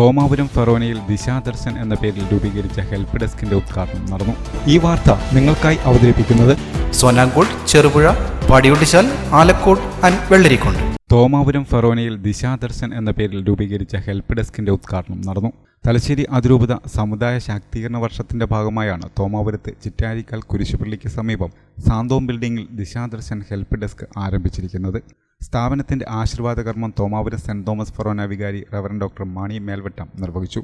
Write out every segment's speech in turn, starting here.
തോമാപുരം ഫെറോനയിൽ ദിശാദർശൻ എന്ന പേരിൽ രൂപീകരിച്ച ഹെൽപ്പ് ഡെസ്കിന്റെ ഉദ്ഘാടനം നടന്നു. ഈ വാർത്ത നിങ്ങൾക്കായി അവതരിപ്പിക്കുന്നത് സോനാങ്കോട് ചെറുപുഴ പാടിയൊട്ടിച്ചാൽ ആലക്കോട് ആൻഡ് വെള്ളരിക്കുണ്ട്. തോമാപുരം ഫെറോനയിൽ ദിശാദർശൻ എന്ന പേരിൽ രൂപീകരിച്ച ഹെൽപ്പ് ഡെസ്കിന്റെ ഉദ്ഘാടനം നടന്നു. തലശ്ശേരി അതിരൂപത സമുദായ ശാക്തീകരണ വർഷത്തിന്റെ ഭാഗമായാണ് തോമാപുരത്ത് ചിറ്റാരിക്കാൽ കുരിശുപള്ളിക്ക് സമീപം സാന്തോം ബിൽഡിംഗിൽ ദിശാദർശൻ ഹെൽപ്പ് ഡെസ്ക് ആരംഭിച്ചിരിക്കുന്നത്. സ്ഥാപനത്തിന്റെ ആശീർവാദകർമ്മം തോമാപുരം സെന്റ് തോമസ് ഫൊറോന വികാരി റവറൻ ഡോക്ടർ മാണി മേൽവട്ടം നിർവഹിച്ചു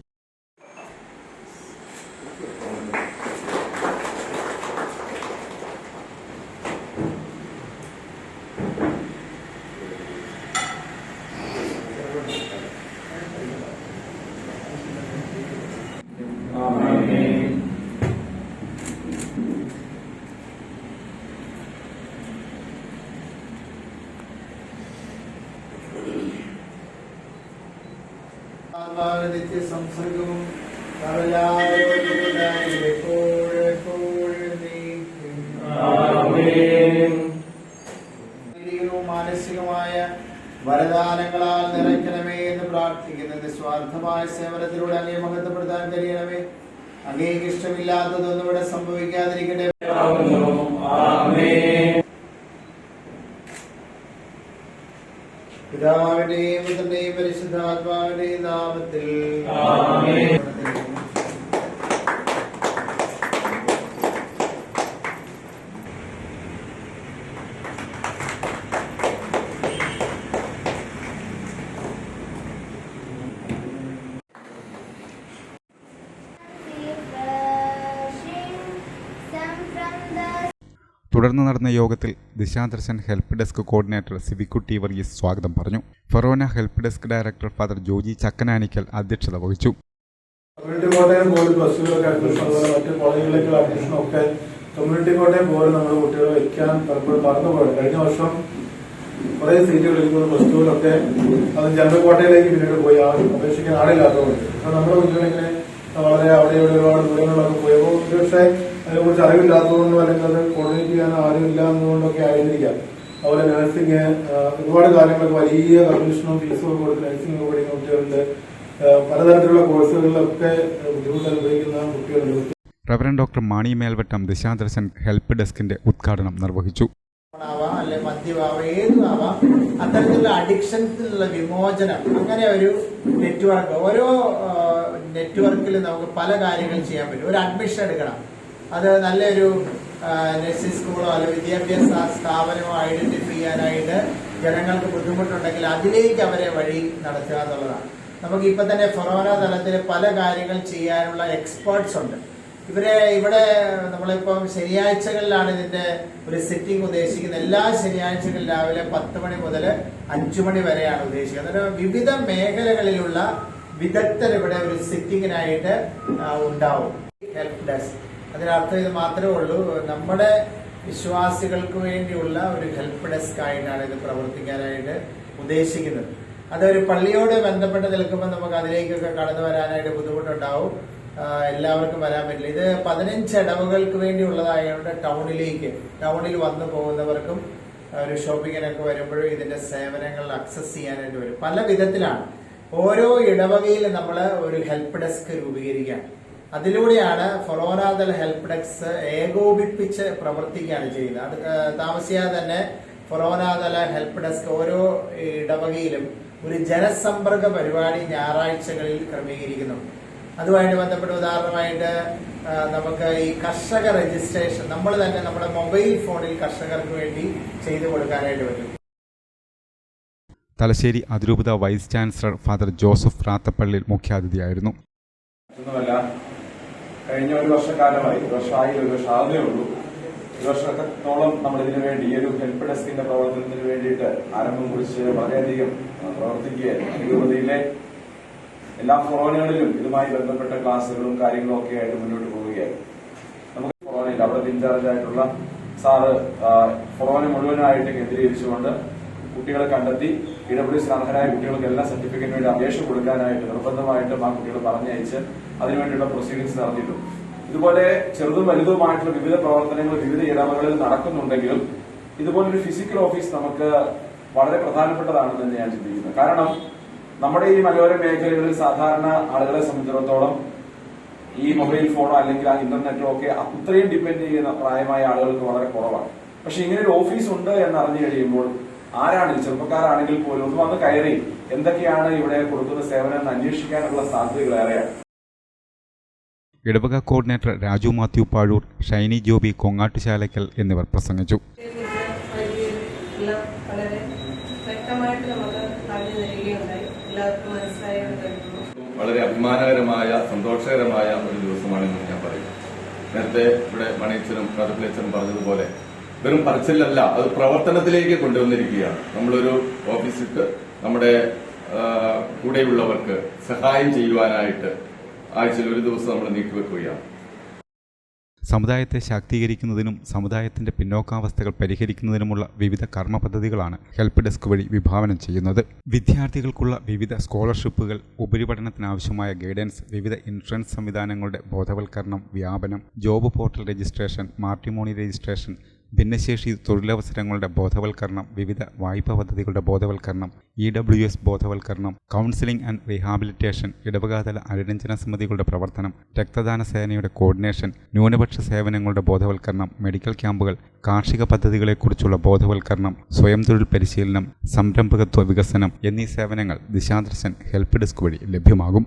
നിത്യ സംസർഗവും മാനസികമായ വരദാനങ്ങളാൽ നിറയ്ക്കണമേ എന്ന് പ്രാർത്ഥിക്കുന്നത്. സ്വാർത്ഥമായ സേവനത്തിലൂടെ അങ്ങേ മഹത്വപ്പെടുത്താൻ കഴിയണമേ അങ്ങേക്ക് ഇഷ്ടമില്ലാത്തതൊന്നും ഇവിടെ സംഭവിക്കാതിരിക്കട്ടെ. പിതാവിന്റെയും പുത്രന്റെയും പരിശുദ്ധാത്മാവിന്റെയും നാമത്തിൽ. തുടർന്ന് നടന്ന യോഗത്തിൽ Dishadarshan help desk coordinator Sivikutty Varghese സ്വാഗതം പറഞ്ഞു. Forane help desk director father Joji Chakkananikkal അധ്യക്ഷത വഹിച്ചു. കമ്മ്യൂണിറ്റി കോട്ടയം ബോർഡ് ബസ്സുകളൊക്കെ മറ്റ് കമ്മ്യൂണിറ്റി വയ്ക്കാൻ പലപ്പോഴും മറന്നുപോയത് കഴിഞ്ഞ വർഷം കുറെ സീറ്റുകൾ ഇരിക്കുന്ന പ്ലസ് ടുവിലൊക്കെ അത് ജനറൽ കോട്ടയിലേക്ക് പിന്നീട് പോയി. ആ അപേക്ഷിക്കാൻ ആളില്ലാത്തതുകൊണ്ട്. അപ്പൊ നമ്മുടെ കുട്ടികളിങ്ങനെ വളരെ അവിടെ ഇവിടെ ഒരുപാട് ദൂരങ്ങളിലൊക്കെ പോയപ്പോൾ ഒരുപക്ഷെ അതിനെക്കുറിച്ച് അറിവില്ലാത്തതുകൊണ്ടോ അല്ലെങ്കിൽ അത് കോർഡിനേറ്റ് ചെയ്യാൻ ആരും ഇല്ല ആയിരിക്കാം. അതുപോലെ നഴ്സിംഗ് ഒരുപാട് കാര്യങ്ങളൊക്കെ വലിയ കമ്മീഷനും ഫീസും ഒക്കെ കൊടുത്ത് നഴ്സിംഗ് ഒക്കെ പഠിക്കുന്ന കുട്ടികളുണ്ട്. പലതരത്തിലുള്ള കോഴ്സുകളിലൊക്കെ ബുദ്ധിമുട്ട് അനുഭവിക്കുന്ന കുട്ടികളുണ്ട്. Reverend doctor Mani Melvattam Dishadarshan help ഡെസ്കിന്റെ ഉദ്ഘാടനം നിർവഹിച്ചു. ആവാം അല്ലെ മദ്യമാവാം ഏതും ആവാം. അത്തരത്തിലുള്ള അഡിക്ഷൻസിലുള്ള വിമോചനം അങ്ങനെ ഒരു നെറ്റ്വർക്ക് ഓരോ നെറ്റ്വർക്കിൽ നമുക്ക് പല കാര്യങ്ങൾ ചെയ്യാൻ പറ്റും. ഒരു അഡ്മിഷൻ എടുക്കണം. അത് നല്ലൊരു നഴ്സിംഗ് സ്കൂളോ അല്ലെ വിദ്യാഭ്യാസ സ്ഥാപനമോ ഐഡന്റിഫൈ ചെയ്യാനായിട്ട് ജനങ്ങൾക്ക് ബുദ്ധിമുട്ടുണ്ടെങ്കിൽ അതിലേക്ക് അവരെ വഴി നടത്തുക എന്നുള്ളതാണ്. നമുക്ക് ഇപ്പൊ തന്നെ ഫൊറോന തലത്തിൽ പല കാര്യങ്ങൾ ചെയ്യാനുള്ള എക്സ്പേർട്സ് ഉണ്ട്. ഇവരെ ഇവിടെ നമ്മളിപ്പം ശനിയാഴ്ചകളിലാണ് ഇതിന്റെ ഒരു സിറ്റിംഗ് ഉദ്ദേശിക്കുന്നത്. എല്ലാ ശനിയാഴ്ചകളിലും രാവിലെ പത്ത് മണി മുതൽ അഞ്ചു മണി വരെയാണ് ഉദ്ദേശിക്കുന്നത്. അന്നേരം വിവിധ മേഖലകളിലുള്ള വിദഗ്ധർ ഇവിടെ ഒരു സിറ്റിങ്ങിനായിട്ട് ഉണ്ടാവും. ഹെൽപ്പ് ഡെസ്ക് അതിനർത്ഥം ഇത് മാത്രമേ ഉള്ളൂ. നമ്മുടെ വിശ്വാസികൾക്ക് വേണ്ടിയുള്ള ഒരു ഹെൽപ്പ് ഡെസ്ക് ആയിട്ടാണ് ഇത് പ്രവർത്തിക്കാനായിട്ട് ഉദ്ദേശിക്കുന്നത്. അതൊരു പള്ളിയോട് ബന്ധപ്പെട്ട് നിൽക്കുമ്പോൾ നമുക്ക് അതിലേക്കൊക്കെ കടന്നു വരാനായിട്ട് ബുദ്ധിമുട്ടുണ്ടാവും. എല്ലാവർക്കും വരാൻ പറ്റില്ല. ഇത് പതിനഞ്ച് ഇടവുകൾക്ക് വേണ്ടിയുള്ളതായതുകൊണ്ട് ടൗണിലേക്ക് ടൗണിൽ വന്നു പോകുന്നവർക്കും ഒരു ഷോപ്പിങ്ങിനൊക്കെ വരുമ്പോഴും ഇതിന്റെ സേവനങ്ങൾ അക്സസ് ചെയ്യാനായിട്ട് വരും. പല വിധത്തിലാണ്. ഓരോ ഇടവകയിൽ നമ്മൾ ഒരു ഹെൽപ്പ് ഡെസ്ക് രൂപീകരിക്കാം അതിലൂടെയാണ് ഫൊറോനാദൽ ഹെൽപ്പ് ഡെസ്ക് ഏകോപിപ്പിച്ച് പ്രവർത്തിക്കുകയാണ് ചെയ്യുന്നത്. അത് താമസിയാതെ തന്നെ ഫൊറോനാദല ഹെൽപ്പ് ഡെസ്ക് ഓരോ ഇടവകയിലും ഒരു ജനസമ്പർക്ക പരിപാടി ഞായറാഴ്ചകളിൽ ക്രമീകരിക്കുന്നുണ്ട് അതുമായിട്ട് ബന്ധപ്പെട്ട് ഉദാഹരണമായിട്ട് നമുക്ക് ഈ കർഷക രജിസ്ട്രേഷൻ നമ്മൾ തന്നെ നമ്മുടെ മൊബൈൽ ഫോണിൽ കർഷകർക്ക് വേണ്ടി ചെയ്തു കൊടുക്കാനായിട്ട് പറ്റും. തലശ്ശേരി അതിരൂപത vice chancellor father Joseph Rathappallil മുഖ്യാതിഥിയായിരുന്നു. ഒന്നുമല്ല കഴിഞ്ഞ ഒരു വർഷക്കാലമായി ഒരു വർഷമായി ഒരു വർഷം ആകുന്നേ ഉള്ളൂ. ഒരു വർഷത്തോളം നമ്മൾ ഇതിനു വേണ്ടി ഈ ഒരു ഹെൽപ്പ് ഡെസ്കിന്റെ പ്രവർത്തനത്തിന് വേണ്ടിയിട്ട് ആരംഭം കുറിച്ച് വളരെയധികം പ്രവർത്തിക്കുകയായിരുന്നു. അതിരൂപതയിലെ എല്ലാ ഫോണുകളിലും ഇതുമായി ബന്ധപ്പെട്ട ക്ലാസ്സുകളും കാര്യങ്ങളും ഒക്കെ ആയിട്ട് മുന്നോട്ട് പോവുകയായിരുന്നു. നമുക്ക് ഫൊറോനയിൽ അവിടെ ഇൻചാർജ് ആയിട്ടുള്ള സാറ് ആ, മുഴുവനായിട്ട് കേന്ദ്രീകരിച്ചുകൊണ്ട് കുട്ടികളെ കണ്ടെത്തി ഇടപെടി അർഹരായ കുട്ടികൾക്ക് എല്ലാ സർട്ടിഫിക്കറ്റിന് വേണ്ടി അപേക്ഷ കൊടുക്കാനായിട്ട് നിർബന്ധമായിട്ടും ആ കുട്ടികൾ പറഞ്ഞയച്ച് അതിനുവേണ്ടിയുള്ള പ്രൊസീഡിങ്സ് നടത്തിയിട്ടുണ്ട്. ഇതുപോലെ ചെറുതും വലുതുമായിട്ടുള്ള വിവിധ പ്രവർത്തനങ്ങൾ വിവിധ ഇടവകളിൽ നടക്കുന്നുണ്ടെങ്കിലും ഇതുപോലൊരു ഫിസിക്കൽ ഓഫീസ് നമുക്ക് വളരെ പ്രധാനപ്പെട്ടതാണെന്ന് തന്നെ ഞാൻ ചിന്തിക്കുന്നത് കാരണം നമ്മുടെ ഈ മലയോര മേഖലകളിൽ സാധാരണ ആളുകളെ സംബന്ധിച്ചിടത്തോളം ഈ മൊബൈൽ ഫോണോ അല്ലെങ്കിൽ ആ ഇന്റർനെറ്റോ ഒക്കെ അത്രയും ഡിപ്പെൻഡ് ചെയ്യുന്ന പ്രായമായ ആളുകൾക്ക് വളരെ കുറവാണ്. പക്ഷെ ഇങ്ങനെ ഒരു ഓഫീസ് ഉണ്ട് എന്ന് അറിഞ്ഞു കഴിയുമ്പോൾ ആരാണെങ്കിൽ ചെറുപ്പക്കാരാണെങ്കിൽ പോലും ഒന്ന് വന്ന് കയറി എന്തൊക്കെയാണ് ഇവിടെ കൊടുക്കുന്ന സേവനം എന്ന് അന്വേഷിക്കാനുള്ള സാധ്യതകൾ ഏറെയാണ്. ഇടവക കോർഡിനേറ്റർ രാജു മാത്യു പാഴൂർ ഷൈനി ജോബി കൊങ്ങാട്ടുശാലയ്ക്കൽ എന്നിവർ പ്രസംഗിച്ചു. വളരെ അഭിമാനകരമായ സന്തോഷകരമായ ഒരു ദിവസമാണെന്ന് ഞാൻ പറയും നേരത്തെ ഇവിടെ മണിയച്ചനും കടപ്പിലച്ചനും പറഞ്ഞതുപോലെ വെറും പറച്ചിലല്ല അത് പ്രവർത്തനത്തിലേക്ക് കൊണ്ടുവന്നിരിക്കുകയാണ്. നമ്മളൊരു ഓഫീസിട്ട് നമ്മുടെ കൂടെയുള്ളവർക്ക് സഹായം ചെയ്യുവാനായിട്ട് ആഴ്ചയിൽ ഒരു ദിവസം നമ്മൾ നീക്കിവെക്കുകയാണ്. സമുദായത്തെ ശാക്തീകരിക്കുന്നതിനും സമുദായത്തിന്റെ പിന്നോക്കാവസ്ഥകൾ പരിഹരിക്കുന്നതിനുമുള്ള വിവിധ കർമ്മ പദ്ധതികളാണ് ഹെൽപ്പ് ഡെസ്ക് വഴി വിഭാവനം ചെയ്യുന്നത്. വിദ്യാർത്ഥികൾക്കുള്ള വിവിധ സ്കോളർഷിപ്പുകൾ ഉപരിപഠനത്തിനാവശ്യമായ ഗൈഡൻസ് വിവിധ ഇൻഷുറൻസ് സംവിധാനങ്ങളുടെ ബോധവൽക്കരണം വ്യാപനം job portal registration matrimony registration ഭിന്നശേഷി തൊഴിലവസരങ്ങളുടെ ബോധവൽക്കരണം വിവിധ വായ്പാ പദ്ധതികളുടെ ബോധവൽക്കരണം ഇ ഡബ്ല്യു എസ് ബോധവൽക്കരണം കൗൺസിലിംഗ് ആൻഡ് റീഹാബിലിറ്റേഷൻ ഇടവകാതല അനുരഞ്ജന സമിതികളുടെ പ്രവർത്തനം രക്തദാന സേനയുടെ കോർഡിനേഷൻ ന്യൂനപക്ഷ സേവനങ്ങളുടെ ബോധവൽക്കരണം മെഡിക്കൽ ക്യാമ്പുകൾ കാർഷിക പദ്ധതികളെക്കുറിച്ചുള്ള ബോധവൽക്കരണം സ്വയം തൊഴിൽ പരിശീലനം സംരംഭകത്വ വികസനം എന്നീ സേവനങ്ങൾ ദിശാദർശൻ ഹെൽപ്പ് ഡെസ്ക് വഴി ലഭ്യമാകും.